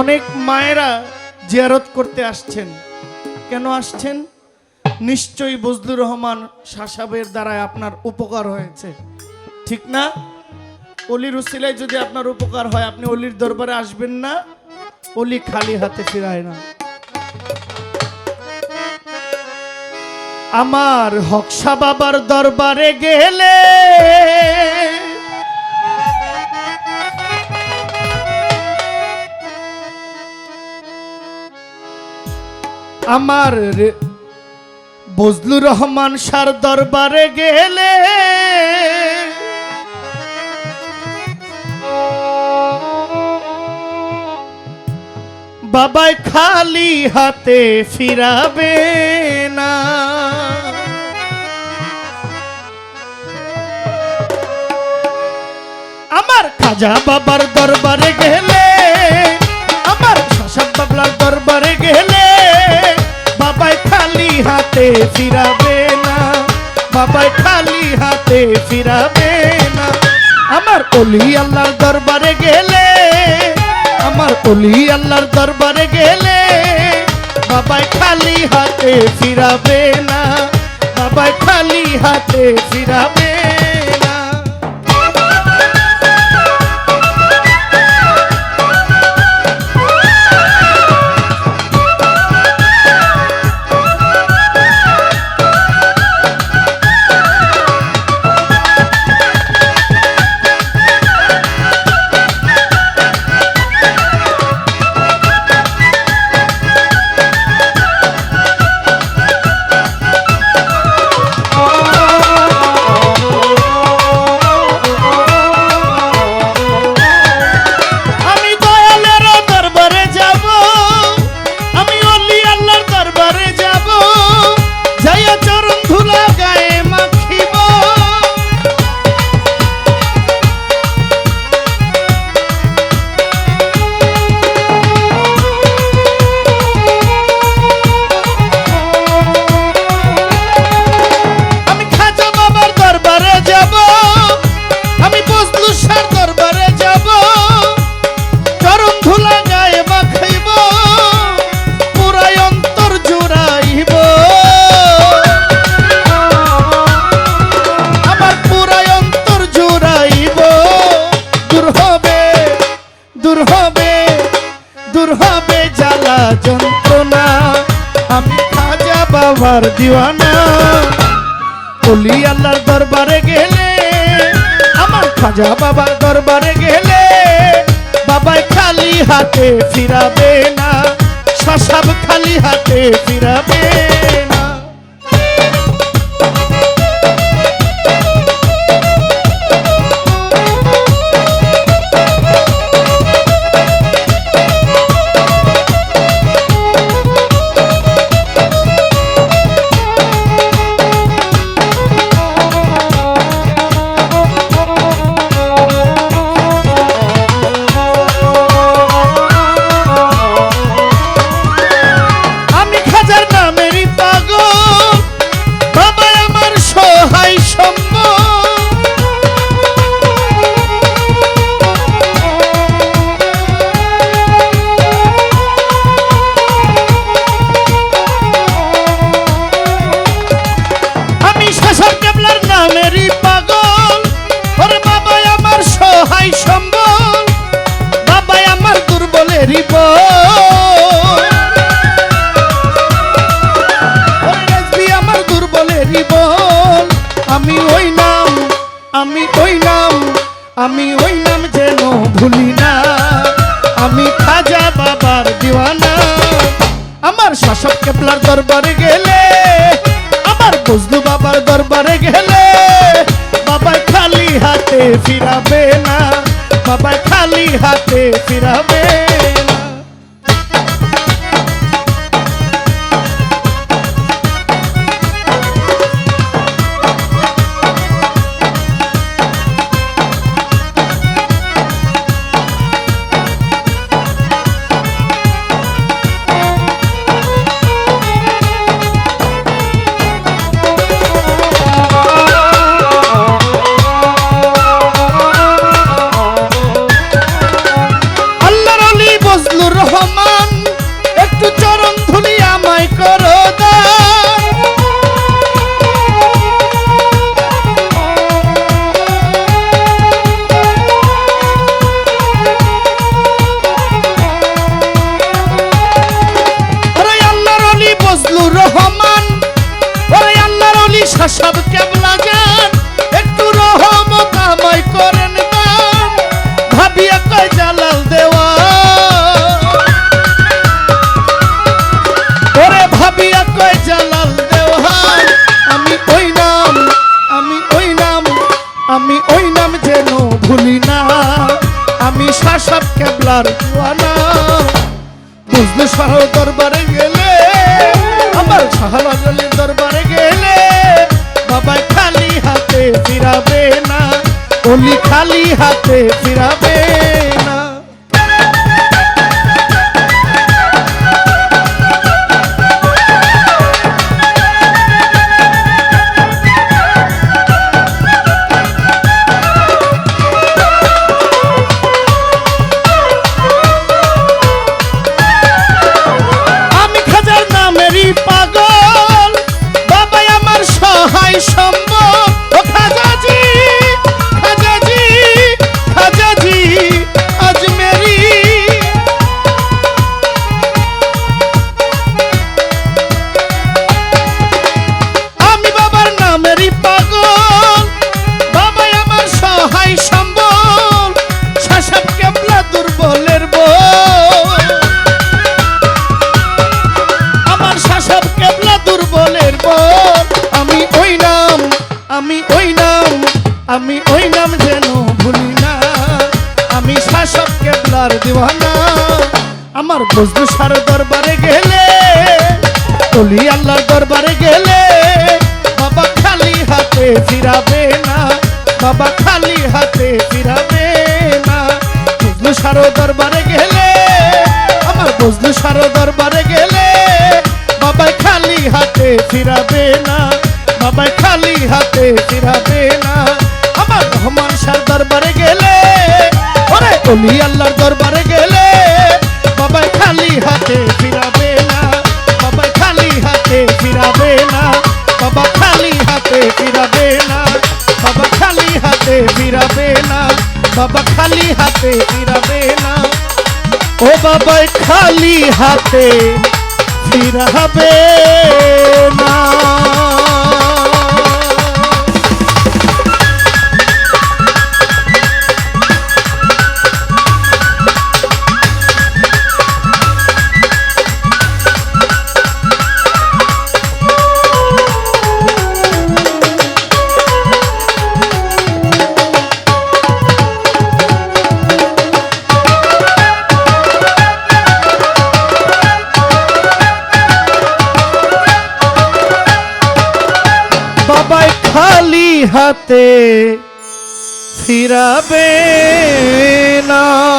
অনেক মায়েরা জিয়ারত করতে আসছেন। কেন আসছেন? নিশ্চয়ই বজলুর রহমান শাসাবের দ্বারায় আপনার উপকার হয়েছে। ঠিক না? অলির উসিলায় যদি আপনার উপকার হয়, আপনি অলির দরবারে আসবেন না, অলি খালি হাতে ফিরায় না। আমার হকসা বাবার দরবারে গেলে আমার বজলুর রহমান সার দরবারে গেলে। বাবাই খালি হাতে ফিরাবে না। আমার খাজা বাবার দরবারে গেলে, আমার শাসক বাবলার দরবারে গেলে। বাবাই খালি হাতে ফিরাবে না, বাবাই খালি হাতে ফিরাবে না। আমার অলি আল্লাহর দরবারে গেলে, আমার অলি আল্লাহর দরবারে গেলে বাবাই খালি হাতে ফিরাবে না, বাবাই খালি হাতে ফিরাবে বাবার দিওয়ানা। বলি আল্লাহর দরবারে গেলে, আমার খাজা বাবার দরবারে গেলে, বাবাই খালি হাতে ফিরাবে না সসাব খালি হাতে ফিরাবে। আমার কেপলার দরবারে গেলে, আমার বজলু বাবার দরবারে গেলে বাবা খালি হাতে ফিরাবে না বাবা খালি হাতে ফিরাবে শাসব কেমলা যান একটু রহমত আমায় করেন আমি ওই নাম যেন ভুলি না। আমি শাসব কেবলার জোয়ানা বুঝলে শাহ দরবারে গেলে আমার শাহবাজ হাতে ফিরাবে কেবলার দিওয়ানা। আমার বজলু সার দরবারে গেলে, অলি আল্লাহর দরবারে গেলে, বাবা খালি হাতে ফিরাবে না, বাবা খালি হাতে ফিরাবে না। বজলু সার দরবারে গেলে, আমার বজলু সার দরবারে গেলে, বাবা খালি হাতে ফিরাবে না, বাবা খালি হাতে ফিরাবে না। আমার রহমান সার দরবারে অলি আল্লাহর দরবারে গেলে বাবা খালি হাতে ফিরাবে না। বাবা খালি হাতে ফিরাবে না। বাবা খালি হাতে ফিরাবে না। বাবা খালি হাতে ফিরাবে না। বাবা খালি হাতে ফিরাবে না। ও বাবা খালি হাতে ফিরাবে না। হাতে ফিরাবে না।